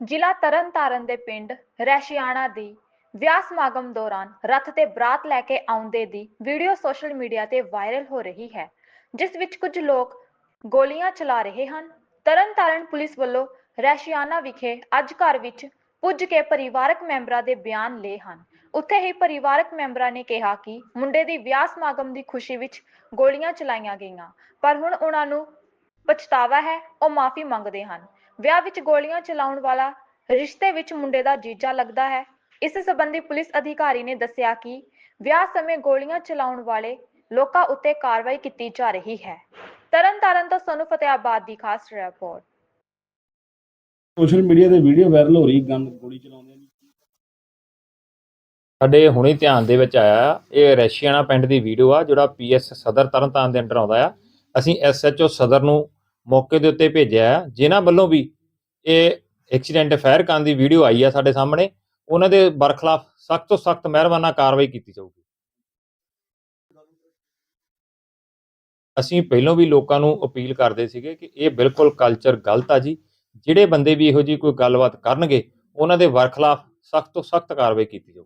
ਜ਼ਿਲ੍ਹਾ ਤਰਨਤਾਰਨ ਦੇ ਪਿੰਡ ਰੈਸ਼ਿਆਣਾ ਦੀ ਵਿਆਹ ਸਮਾਗਮ ਦੌਰਾਨ ਰੱਥ ਤੇ ਬਰਾਤ ਲੈ ਕੇ ਆਉਂਦੇ ਦੀ ਵੀਡੀਓ ਸੋਸ਼ਲ ਮੀਡੀਆ ਤੇ ਵਾਇਰਲ ਹੋ ਰਹੀ ਹੈ, ਜਿਸ ਵਿੱਚ ਕੁਝ ਲੋਕ ਗੋਲੀਆਂ ਚਲਾ ਰਹੇ ਹਨ। ਤਰਨਤਾਰਨ ਪੁਲਿਸ ਵੱਲੋਂ ਰੈਸ਼ਿਆਣਾ ਵਿਖੇ ਅੱਜ ਘਰ ਵਿੱਚ ਪੁੱਜ ਕੇ ਪਰਿਵਾਰਕ ਮੈਂਬਰਾਂ ਦੇ ਬਿਆਨ ਲਏ ਹਨ। ਉੱਥੇ ਹੀ ਪਰਿਵਾਰਕ ਮੈਂਬਰਾਂ ਨੇ ਕਿਹਾ ਕਿ ਮੁੰਡੇ ਦੀ ਵਿਆਹ ਸਮਾਗਮ ਦੀ ਖੁਸ਼ੀ ਵਿੱਚ ਗੋਲੀਆਂ ਚਲਾਈਆਂ ਗਈਆਂ, ਪਰ ਹੁਣ ਉਹਨਾਂ ਨੂੰ ਪਛਤਾਵਾ ਹੈ, ਉਹ ਮਾਫੀ ਮੰਗਦੇ ਹਨ। ਵਿਆਹ ਵਿੱਚ ਗੋਲੀਆਂ ਚਲਾਉਣ ਵਾਲਾ ਰਿਸ਼ਤੇ ਵਿੱਚ ਮੁੰਡੇ ਦਾ ਜੀਜਾ ਲੱਗਦਾ ਹੈ। ਇਸ ਸੰਬੰਧੀ ਪੁਲਿਸ ਅਧਿਕਾਰੀ ਨੇ ਦੱਸਿਆ ਕਿ ਵਿਆਹ ਸਮੇਂ ਗੋਲੀਆਂ ਚਲਾਉਣ ਵਾਲੇ ਲੋਕਾਂ ਉੱਤੇ ਕਾਰਵਾਈ ਕੀਤੀ ਜਾ ਰਹੀ ਹੈ। ਤਰਨਤਾਰਨ ਤੋਂ ਸੋਨੂੰ ਫਤਿਆਬਾਦ ਦੀ ਖਾਸ ਰਿਪੋਰਟ। ਸੋਸ਼ਲ ਮੀਡੀਆ ਤੇ ਵੀਡੀਓ ਵਾਇਰਲ ਹੋ ਰਹੀ ਗਨ ਗੋਲੀ ਚਲਾਉਂਦੇ ਨੇ ਸਾਡੇ ਹੁਣੇ ਧਿਆਨ ਦੇ ਵਿੱਚ ਆਇਆ ਆ ਇਹ ਰੈਸ਼ੀਆਣਾ ਪਿੰਡ ਦੀ ਵੀਡੀਓ ਆ ਜਿਹੜਾ ਪੀਐਸ ਸਦਰ ਤਰਨਤਾਰਨ ਦੇ ਅੰਡਰ ਆਉਂਦਾ ਆ। ਅਸੀਂ ਐਸਐਚਓ ਸਦਰ ਨੂੰ ਮੌਕੇ ਦੇ ਉੱਤੇ ਭੇਜਿਆ ਆ ਜਿਨ੍ਹਾਂ ਵੱਲੋਂ ਵੀ ਇਹ ਐਕਸੀਡੈਂਟ ਫਾਇਰ ਕਰਨ ਦੀ ਵੀਡੀਓ ਆਈ ਆ ਸਾਡੇ ਸਾਹਮਣੇ, ਉਹਨਾਂ ਦੇ ਬਰਖਲਾਫ ਸਖਤ ਤੋਂ ਸਖਤ ਮਿਹਰਬਾਨਾ ਕਾਰਵਾਈ ਕੀਤੀ ਜਾਊਗੀ। ਅਸੀਂ ਪਹਿਲਾਂ ਵੀ ਲੋਕਾਂ ਨੂੰ ਅਪੀਲ ਕਰਦੇ ਸੀਗੇ ਕਿ ਇਹ ਬਿਲਕੁਲ ਕਲਚਰ ਗਲਤ ਆ ਜੀ। ਜਿਹੜੇ ਬੰਦੇ ਵੀ ਇਹੋ ਜੀ ਕੋਈ ਗੱਲਬਾਤ ਕਰਨਗੇ, ਉਹਨਾਂ ਦੇ ਵਰਖਲਾਫ ਸਖਤ ਤੋਂ ਸਖਤ ਕਾਰਵਾਈ ਕੀਤੀ ਜਾਊ